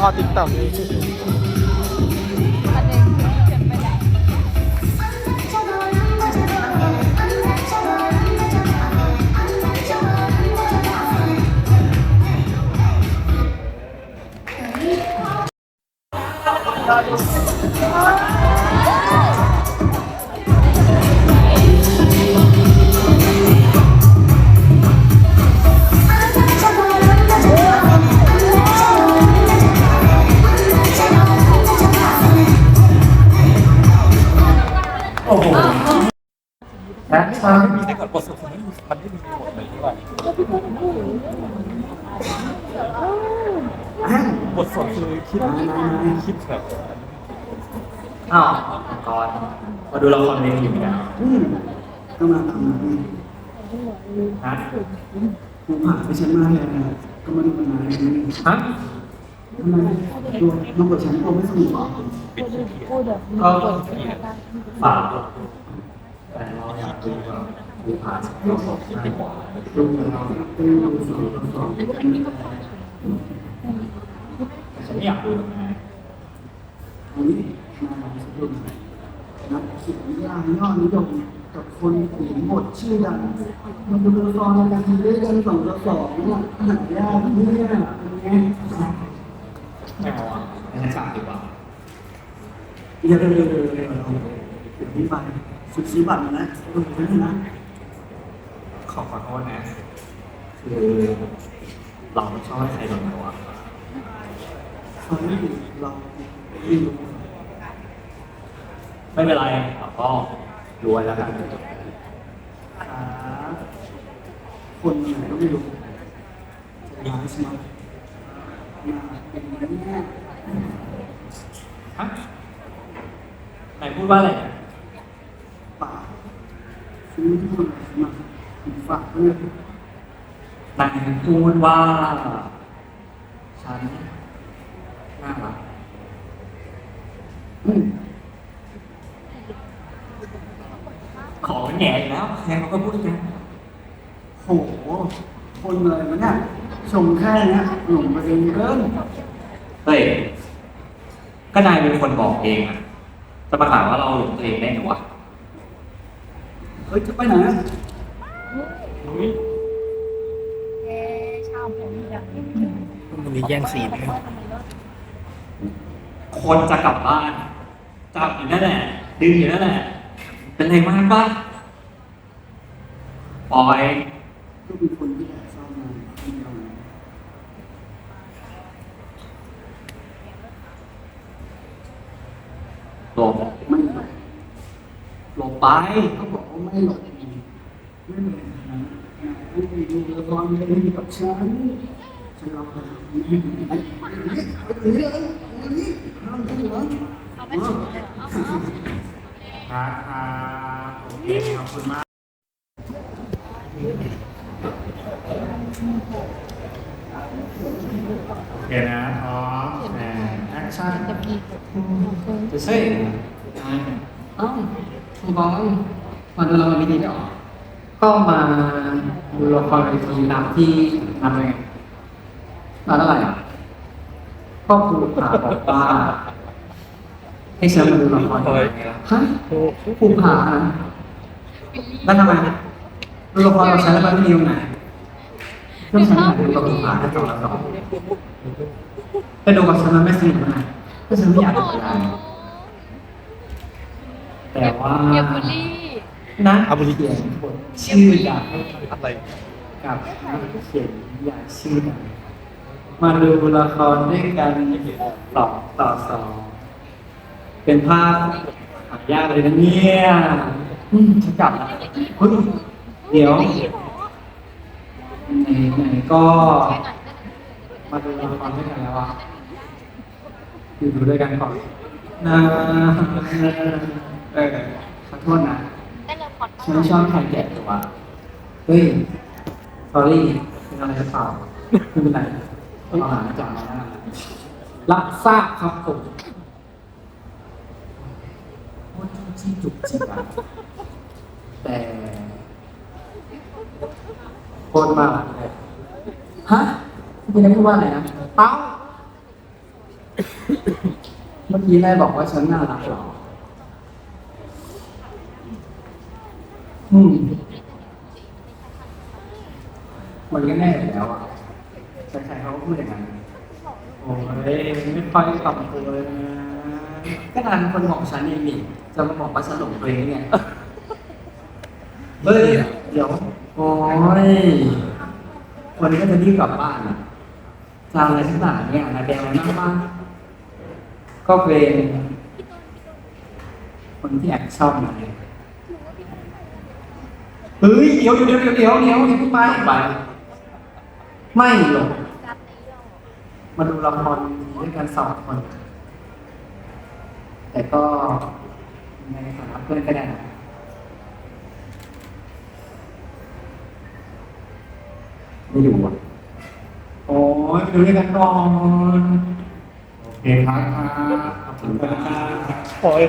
阿丁到 แอคชั่นมีได้ก่อนบทสนทนามันไม่มีบทเลยด้วยบทสนคือคิดคิดแบบอ้าวก่อนมาดูละครเวทีเหมือนกันอืมก็มาทำงานนี่ฮะผมผ่านไปชั้นมาแล้วนะก็มาดูมานานแล้วนี่ฮะทำไมตัวน้องกับฉันตัวไม่สนุกหรอก็ฝาก แต่เราอยากดูแบบดูผ่านเราสองดีกว่าดูเราเป็นดูสองสองฉันไม่อยากดูหรอกนะอันนี้มาลองสรุปนักเขียนนิยายยอดนิยมกับคนเขียนบทชื่อดังมาดูละครกันทีเล่นสองต่อสองเนี่ยหายากเนี่ยไม่เอาอะไม่ใช่ฉากดีกว่าอย่าเร็วเร็วเร็วเร็วเราเดี๋ยวนี้ไป สุดสีบัตรนะดูไปนี่นะขอขอโทษนะ คือเราไม่ชอบให้ใครโดนตัวตอนนี้เราไม่รู้ไม่เป็นไรเราก็รวยแล้วกันหาคนไหนก็ไม่รู้จะย้ายสมัครมาเป็นแม่ฮะไหนพูดว่าอะไรนะป่า ซื้อที่คนไหนมาฝากด้วยนายพูดว่า ฉันน่ารักขอแหง่แล้วแทนเขาก็พูดกันโห คนอะไรวะเนี่ยชมแค่เนี้ยหลงไปเองเกินเฮ้ยก็นายเป็นคนบอกเองอะจะมาถามว่าเราหลงตัวเองได้หรอวะ เฮ้ยจะไปไหนอะเอ๊ะชาวผมอย่างนี้มันมีแย่งซีนไหมคนจะกลับบ้านจับอยู่นั่นแหละดึงอยู่นั่นแหละ เป็นไรมากปะปล่อยก็เป็นคนที่แอบเศร้ามานคนเดียวนะหลบไม่หลบหลบไปเขาบอก ว่าไม่หลบดีไม่เหมือนนะไม่ไปดูละครเลยกับฉันฉันรอไปนี่ไอ้ไอ้นี่ไอ้นี่ห้ามดูนะ เอาไปจุดเลยเอาเอา ครับครับโอเคขอบคุณมาก โอเคนะพร้อมแอนแอคชั่น จะมี จะใช่ เ อ้าคุณบอลมาดูละครเวทีด้วยเหรอก็มาดูละครเวทีตามที่ทำไงมาเท่าไหร่อะก็ครูขาบอกว่าให้ฉันมาดูละครอะไรไงล่ะฮะภูผาอะแล้วทำไมดูละครกับฉันแล้วมันไม่ดีตรงไหนเรื่องฉันอยากดูกับภูผาแค่สองละสองไปดูกับฉันมันไม่สนุกตรงไหนก็ฉันไม่อยากดูอะไรแต่ว่าเก็บบุลลี่ นะอาบุริเขียนบทชื่ออยากอะไรกับนักเขียนอยากชื่อดังมาดูละครด้วยกันสองต่อสองเป็นภาพหายากเลยนะเนี่ยอืมฉันกลับละเฮ้ยเดี๋ยวไหนไหนๆก็มาดูละครด้วยกันแล้วอะอยู่ดูด้วยกันก่อนนะเออขอโทษนะได้เลยพอด ฉันชอบใครแก่ตัวเฮ้ย s อรี่เป็นอะไรหรือเปล่าไม่เป็นไรเอาหาจากมาแล้วรับทราบครับผมโคตรจี้จุกจิกอะแต่โคตรมากเลยฮะคุณจะพูดว่าอะไรนะเต้าเมื่อกี้นายบอกว่าฉันน่ารักเหรอ อืมมันก็แน่อยู่แล้วอะใครๆเขาก็พูดอย่างนั้นโอ้ยไม่ค่อยปรับตัวเลยนะก็นานคนบอกฉันเองนี่จะมาบอกว่าฉันหลงตัวเองเนี่ย เฮ้ย เดี๋ยว โอ้ยวันนี้ก็จะรีบกลับบ้านอะจะเอาอะไรทั้งหลายเนี่ยนายแดงอะไรนั่งบ้างก็เป็นคนที่แอบชอบนาย เฮ้ยเดี๋ยวเดี๋ยวเดี๋ยวเดี๋ยวเดี๋ยวอย่าเพิ่งไปไปไม่หรอกมาดูละครด้วยกันสองคน แต่ก็ในฐานะเพื่อนก็ได้ไม่อยู่อะ โอ้ยดูด้วยกันก่อน โอเคครับขอบคุณครับโอ้ย